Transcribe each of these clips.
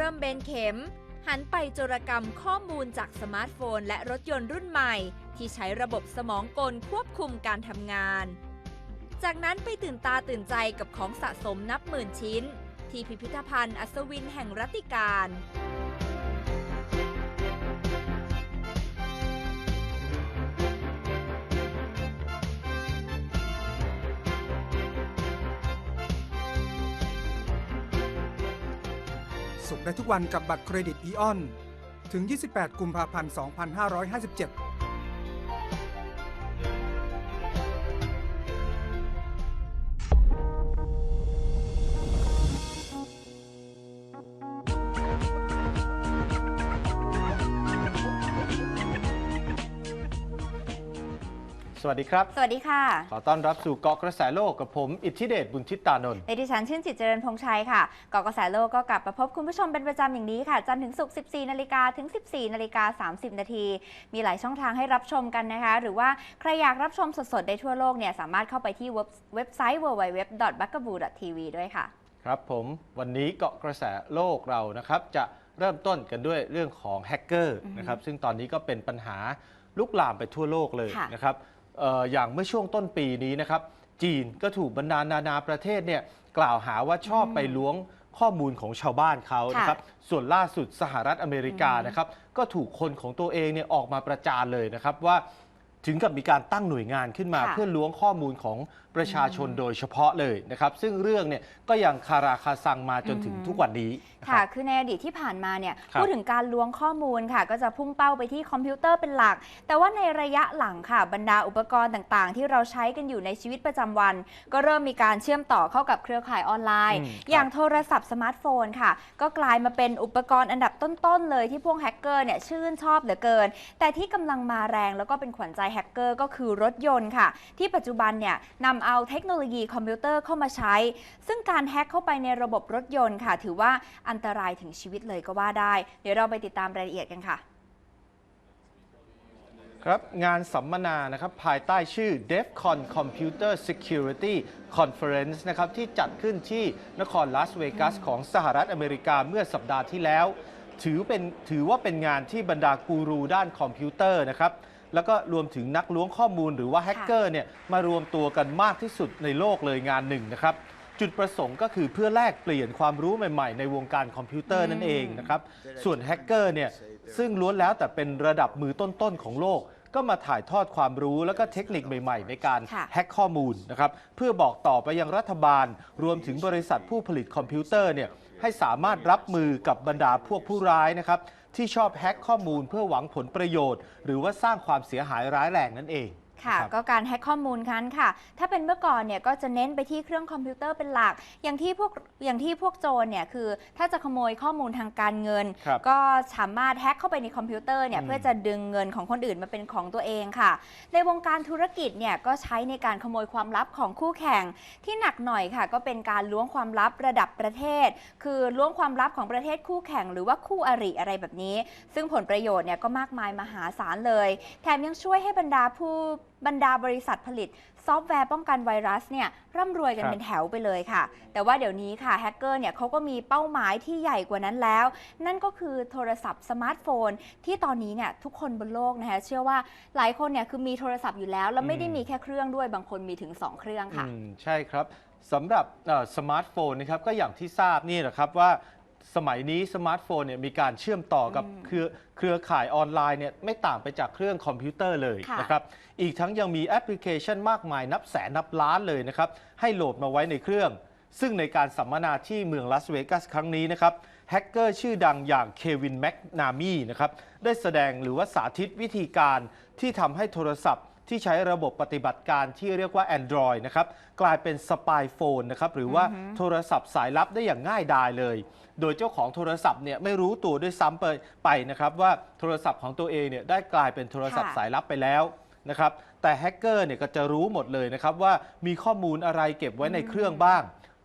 เริ่มเบนเข็ม หันไปโจรกรรมข้อมูลจากสมาร์ทโฟน และรถยนต์รุ่นใหม่ ที่ใช้ระบบสมองกลควบคุมการทำงาน จากนั้นไปตื่นตาตื่นใจกับของสะสมนับหมื่นชิ้น ที่พิพิธภัณฑ์อัศวินแห่งรัตติการ สุขได้ทุกวันกับบัตรเครดิตอีออน ถึง 28 กุมภาพันธ์ 2557 สวัสดีครับ สวัสดีค่ะ ขอต้อนรับสู่เกาะกระแสโลกกับผม อิทธิเดชบุญชิตตานนท์ในดิฉันชื่นจิตเจริญพงษ์ชัยค่ะเกาะกระแสโลกก็กลับมาพบคุณผู้ชมเป็นประจำอย่างนี้ค่ะ จันทร์ถึงศุกร์ 14 นาฬิกาถึง 14 นาฬิกา 30 นาที มีหลายช่องทางให้รับชมกันนะคะ หรือว่าใครอยากรับชมสดๆ ได้ทั่วโลกเนี่ยสามารถเข้าไปที่เว็บเว็บไซต์ www.bugaboo.tv ด้วยค่ะ ครับผม วันนี้เกาะกระแสโลกเรานะครับจะเริ่มต้นกันด้วยเรื่องของแฮกเกอร์อือฮึนะครับซึ่งตอนนี้ก็เป็นปัญหาลุกลามไปทั่วโลกเลยค่ะนะครับเอ่ออย่างเมื่อช่วงต้นปีนี้นะครับ จีนก็ถูกบรรดานานาประเทศเนี่ยกล่าวหาว่าชอบไปล้วงข้อมูลของชาวบ้านเขานะครับ ส่วนล่าสุดสหรัฐอเมริกานะครับ ก็ถูกคนของตัวเองเนี่ยออกมาประจานเลยนะครับว่าถึงกับมีการตั้งหน่วยงานขึ้นมาค่ะเพื่อล้วงข้อมูลของ ประชาชนโดยเฉพาะเลยนะครับ ซึ่งเรื่องเนี่ยก็ยังคาราคาซังมาจนถึงอืมทุกวันนี้นะคค่ะ รับ คือในอดีตที่ผ่านมาเนี่ยครับพูดถึงการล้วงข้อมูลค่ะ ก็จะพุ่งเป้าไปที่คอมพิวเตอร์เป็นหลัก แต่ว่าในระยะหลังค่ะบรรดาอุปกรณ์ต่างๆ ที่เราใช้กันอยู่ในชีวิตประจำวัน ก็เริ่มมีการเชื่อมต่อเข้ากับเครือข่ายออนไลน์ อืมครับอย่างโทรศัพท์สมาร์ทโฟนค่ะ ก็กลายมาเป็นอุปกรณ์อันดับต้นๆเลยที่พวกแฮกเกอร์เนี่ยชื่นชอบเหลือเกิน แต่ที่กำลังมาแรงแล้วก็เป็นขวัญใจแฮกเกอร์ก็คือรถยนต์ค่ะ ที่ปัจจุบันเนี่ยนำเอาเทคโนโลยีคอมพิวเตอร์เข้ามาใช้ ซึ่งการแฮกเข้าไปในระบบรถยนต์ค่ะ ถือว่าอันตรายถึงชีวิตเลยก็ว่าได้ เดี๋ยวเราไปติดตามรายละเอียดกันค่ะครับงานสัมมนานะครับภายใต้ชื่อ DEFCON Computer Security Conference นะครับที่จัดขึ้นที่นครลาสเวกัสของสหรัฐอเมริกาเมื่อสัปดาห์ที่แล้ว ถือเป็นถือว่าเป็นงานที่บรรดากูรูด้านคอมพิวเตอร์นะครับ แล้วก็รวมถึงนักล้วงข้อมูลหรือว่าแฮกเกอร์เนี่ยมารวมตัวกันมากที่สุดในโลกเลยงานหนึ่งนะครับ จุดประสงค์ก็คือเพื่อแลกเปลี่ยนความรู้ใหม่ๆ ในวงการคอมพิวเตอร์นั่นเองนะครับส่วนแฮกเกอร์เนี่ยซึ่งล้วนแล้วแต่เป็นระดับมือต้นๆของโลกก็มาถ่ายทอดความรู้แล้วก็เทคนิคใหม่ๆ ในการค่ะแฮ็กข้อมูลนะครับเพื่อบอกต่อไปยังรัฐบาล รวมถึงบริษัทผู้ผลิตคอมพิวเตอร์เนี่ยให้สามารถรับมือกับบรรดาพวกผู้ร้ายนะครับ ที่ชอบแฮ็กข้อมูลเพื่อหวังผลประโยชน์ หรือว่าสร้างความเสียหายร้ายแรงนั่นเอง ค่ะนะครับ ก็การแฮ็กข้อมูลคันค่ะ ถ้าเป็นเมื่อก่อนเนี่ยก็จะเน้นไปที่เครื่องคอมพิวเตอร์เป็นหลัก อย่างที่พวกอย่างที่พวกโจรเนี่ยคือถ้าจะขโมยข้อมูลทางการเงิน ครับ ก็สามารถแฮ็กเข้าไปในคอมพิวเตอร์เนี่ยอืม เพื่อจะดึงเงินของคนอื่นมาเป็นของตัวเองค่ะ ในวงการธุรกิจเนี่ยก็ใช้ในการขโมยความลับของคู่แข่ง ที่หนักหน่อยค่ะ ก็เป็นการล้วงความลับระดับประเทศ คือล้วงความลับของประเทศคู่แข่ง หรือว่าคู่อริอะไรแบบนี้ ซึ่งผลประโยชน์เนี่ยก็มากมายมหาศาลเลย แถมยังช่วยให้บรรดาผู้ บรรดาบริษัทผลิต ซอฟต์แวร์ป้องกันไวรัสเนี่ยร่ำรวยกันครับเป็นแถวไปเลยค่ะ แต่ว่าเดี๋ยวนี้ค่ะแฮกเกอร์เนี่ยเขาก็มีเป้าหมายที่ใหญ่กว่านั้นแล้ว นั่นก็คือโทรศัพท์สมาร์ทโฟน ที่ตอนนี้เนี่ยทุกคนบนโลกนะคะเชื่อว่าหลายคนเนี่ยคือมีโทรศัพท์อยู่แล้ว แล้วไม่ได้มีแค่เครื่องด้วยบางคนมีถึง2เครื่องค่ะ อืมใช่ครับสำหรับเอ่อสมาร์ทโฟนนะครับก็อย่างที่ทราบนี่แหละครับว่า สมัยนี้สมาร์ทโฟนเนี่ยมีการเชื่อมต่อกับอืมเครือเครือข่ายออนไลน์เนี่ยไม่ต่างไปจากเครื่องคอมพิวเตอร์เลยค่ะนะครับ อีกทั้งยังมีแอปพลิเคชันมากมายนับแสนนับล้านเลยนะครับ ให้โหลดมาไว้ในเครื่อง ซึ่งในการสัมมนาที่เมืองลาสเวกัสครั้งนี้นะครับ แฮกเกอร์ชื่อดังอย่างเควินแม c นามีนะครับ ได้แสดงหรือว่าสาธิตวิธีการที่ทำให้โทรศัพท์ ที่ใช้ระบบปฏิบัติการที่เรียกว่า Android นะครับกลายเป็นสปายโฟนนะครับหรือว่าอือฮึโทรศัพท์สายลับได้อย่างง่ายดายเลย โดยเจ้าของโทรศัพท์เนี่ยไม่รู้ตัวด้วยซ้ำไปไปนะครับว่าโทรศัพท์ของตัวเองเนี่ยได้กลายเป็นโทรศัพท์ค่ะสายลับไปแล้วนะครับแต่แฮกเกอร์เนี่ยก็จะรู้หมดเลยนะครับว่ามีข้อมูลอะไรเก็บไว้ในเครื่องบ้าง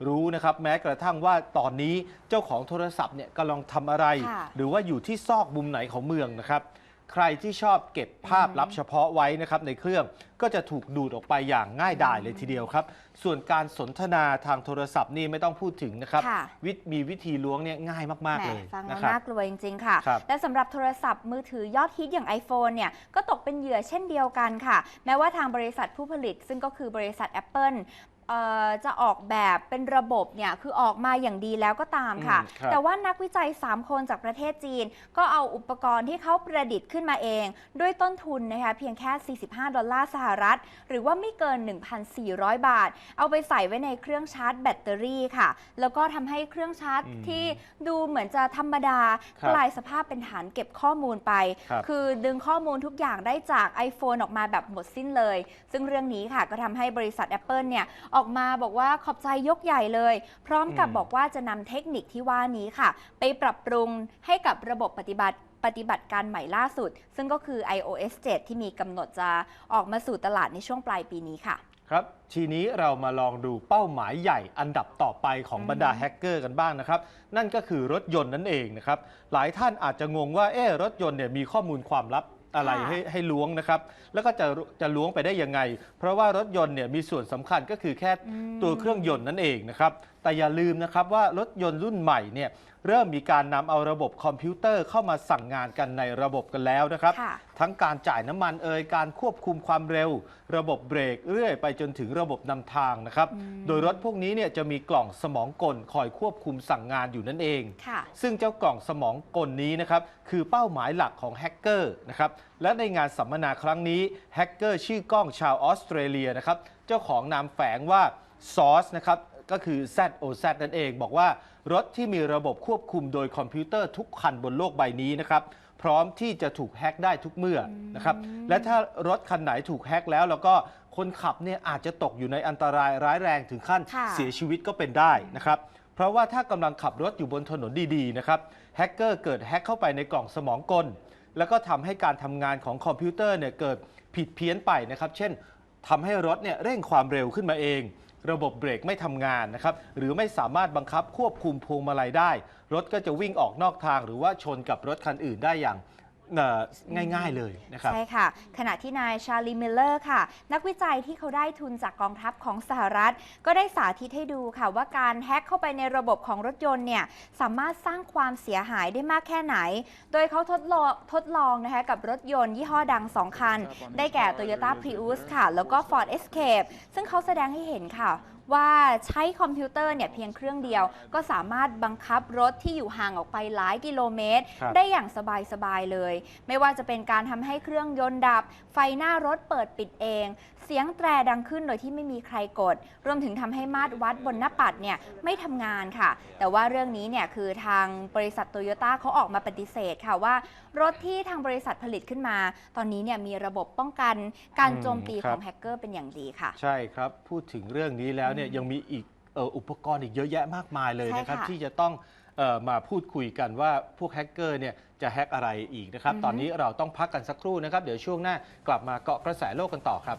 รู้นะครับแม้กระทั่งว่าตอนนี้เจ้าของโทรศัพท์เนี่ยกำลังทำอะไรค่ะหรือว่าอยู่ที่ซอกมุมไหนของเมืองนะครับ ใครที่ชอบเก็บภาพลับเฉพาะไว้นะครับในเครื่องก็จะถูกดูดออกไปอย่างง่ายดายเลยทีเดียวครับ ส่วนการสนทนาทางโทรศัพท์นี่ไม่ต้องพูดถึงนะครับ ค่ะ วิมีวิธีล้วงเนี่ยง่ายมาก ๆ เลยแหฟังนะแล้วครับ น่ากลัวจริง ๆ ค่ะ ครับและสำหรับโทรศัพท์มือถือยอดฮิตอย่าง iPhone เนี่ย ก็ตกเป็นเหยื่อเช่นเดียวกันค่ะ แม้ว่าทางบริษัทผู้ผลิตซึ่งก็คือบริษัท Apple เอ่อ จะออกแบบเป็นระบบเนี่ยคือออกมาอย่างดีแล้วก็ตามค่ะ อืมครับ แต่ว่านักวิจัย 3 คนจากประเทศจีน ก็เอาอุปกรณ์ที่เขาประดิษฐ์ขึ้นมาเอง ด้วยต้นทุนนะคะเพียงแค่ 45 ดอลลาร์สหรัฐ หรือว่าไม่เกิน 1,400 บาท เอาไปใส่ไว้ในเครื่องชาร์จแบตเตอรี่ค่ะ แล้วก็ทำให้เครื่องชาร์จอืมที่ดูเหมือนจะธรรมดา ครับกลายสภาพเป็นฐานเก็บข้อมูลไป ครับ คือดึงข้อมูลทุกอย่างได้จาก iPhone ออกมาแบบหมดสิ้นเลย ซึ่งเรื่องนี้ค่ะก็ทำให้บริษัท Apple เนี่ยออกมาบอกว่าขอบใจยกใหญ่เลย พร้อมกับอืมบอกว่าจะนำเทคนิคที่ว่านี้ค่ะ ไปปรับปรุงให้กับระบบปฏิบัติปฏิบัติการใหม่ล่าสุด ซึ่งก็คือ iOS 7 ที่มีกำหนดจะออกมาสู่ตลาดในช่วงปลายปีนี้ค่ะ ครับทีนี้เรามาลองดูเป้าหมายใหญ่อันดับต่อไปของบรรดาอืมแฮกเกอร์กันบ้างนะครับ นั่นก็คือรถยนต์นั่นเองนะครับ หลายท่านอาจจะงงว่าเอ๊ะรถยนต์เนี่ยมีข้อมูลความลับ อะไรค่ะให้ให้ล้วงนะครับ แล้วก็จะจะล้วงไปได้ยังไง เพราะว่ารถยนต์เนี่ยมีส่วนสำคัญก็คือแค่อืมตัวเครื่องยนต์นั่นเองนะครับ แต่อย่าลืมนะครับว่ารถยนต์รุ่นใหม่เนี่ยเริ่มมีการนำเอาระบบคอมพิวเตอร์เข้ามาสั่งงานกันในระบบกันแล้วนะครับ ค่ะทั้งการจ่ายน้ำมันเอ่ยการควบคุมความเร็ว ระบบเบรกเรื่อยไปจนถึงระบบนำทางนะครับอืมโดยรถพวกนี้เนี่ยจะมีกล่องสมองกลคอยควบคุมสั่งงานอยู่นั่นเอง ค่ะ ซึ่งเจ้ากล่องสมองกลนี้นะครับคือเป้าหมายหลักของแฮกเกอร์นะครับและในงานสัมมนาครั้งนี้แฮกเกอร์ชื่อกล้องชาวออสเตรเลียนะครับเจ้าของนามแฝงว่าซอสนะครับ ก็คือ ZOZ นั่นเอง บอกว่ารถที่มีระบบควบคุมโดยคอมพิวเตอร์ทุกคันบนโลกใบนี้นะครับพร้อมที่จะถูกแฮกได้ทุกเมื่อนะครับและถ้ารถคันไหนถูกแฮกแล้วแล้วก็คนขับเนี่ยอาจจะตกอยู่ในอันตรายร้ายแรงถึงขั้นค่ะเสียชีวิตก็เป็นได้นะครับเพราะว่าถ้ากำลังขับรถอยู่บนถนนดีๆนะครับแฮกเกอร์เกิดแฮกเข้าไปในกล่องสมองกล แล้วก็ทำให้การทำงานของคอมพิวเตอร์เนี่ยเกิดผิดเพี้ยนไปนะครับ เช่นทำให้รถเนี่ยเร่งความเร็วขึ้นมาเอง ระบบเบรกไม่ทำงานนะครับหรือไม่สามารถบังคับควบคุมพวงมาลัยได้ รถก็จะวิ่งออกนอกทางหรือว่าชนกับรถคันอื่นได้อย่าง ง่ายๆเลยนะครับ ใช่ค่ะ ขณะที่นายชาลีมิลเลอร์ค่ะ นักวิจัยที่เขาได้ทุนจากกองทัพของสหรัฐ ก็ได้สาธิตให้ดูค่ะ ว่าการแฮ็กเข้าไปในระบบของรถยนต์เนี่ยสามารถสร้างความเสียหายได้มากแค่ไหน โดยเขาทดลองทดลองนะคะกับรถยนต์ยี่ห้อดัง 2 คัน ได้แก่ Toyota Prius ค่ะ แล้วก็ Ford Escape ซึ่งเขาแสดงให้เห็นค่ะว่าใช้คอมพิวเตอร์เนี่ยเพียงเครื่องเดียว ก็สามารถบังคับรถที่อยู่ห่างออกไปหลายกิโลเมตร ครับ ได้อย่างสบายๆเลย ไม่ว่าจะเป็นการทำให้เครื่องยนต์ดับ ไฟหน้ารถเปิดปิดเองเสียงแตรดังขึ้นโดยที่ไม่มีใครกด รวมถึงทำให้มาตรวัดบนหน้าปัดเนี่ยไม่ทำงานค่ะ แต่ว่าเรื่องนี้เนี่ยคือทางบริษัทโตโยต้าเขาออกมาปฏิเสธค่ะว่ารถที่ทางบริษัทผลิตขึ้นมา ตอนนี้เนี่ยมีระบบป้องกันการอืมโจมตีคขรับองแฮกเกอร์เป็นอย่างดีค่ะ ใช่ครับ พูดถึงเรื่องนี้แล้วเนี่ยอืมยังมีอีกเอ่ออุปกรณ์อีกเยอะแยะมากมายเลยใช่นะครับค่ะที่จะต้องเอ่อมาพูดคุยกันว่าพวกแฮกเกอร์เนี่ยจะแฮกอะไรอีกนะครับอือฮึตอนนี้เราต้องพักกันสักครู่นะครับ เดี๋ยวช่วงหน้ากลับมาเกาะกระแสโลกกันต่อครับ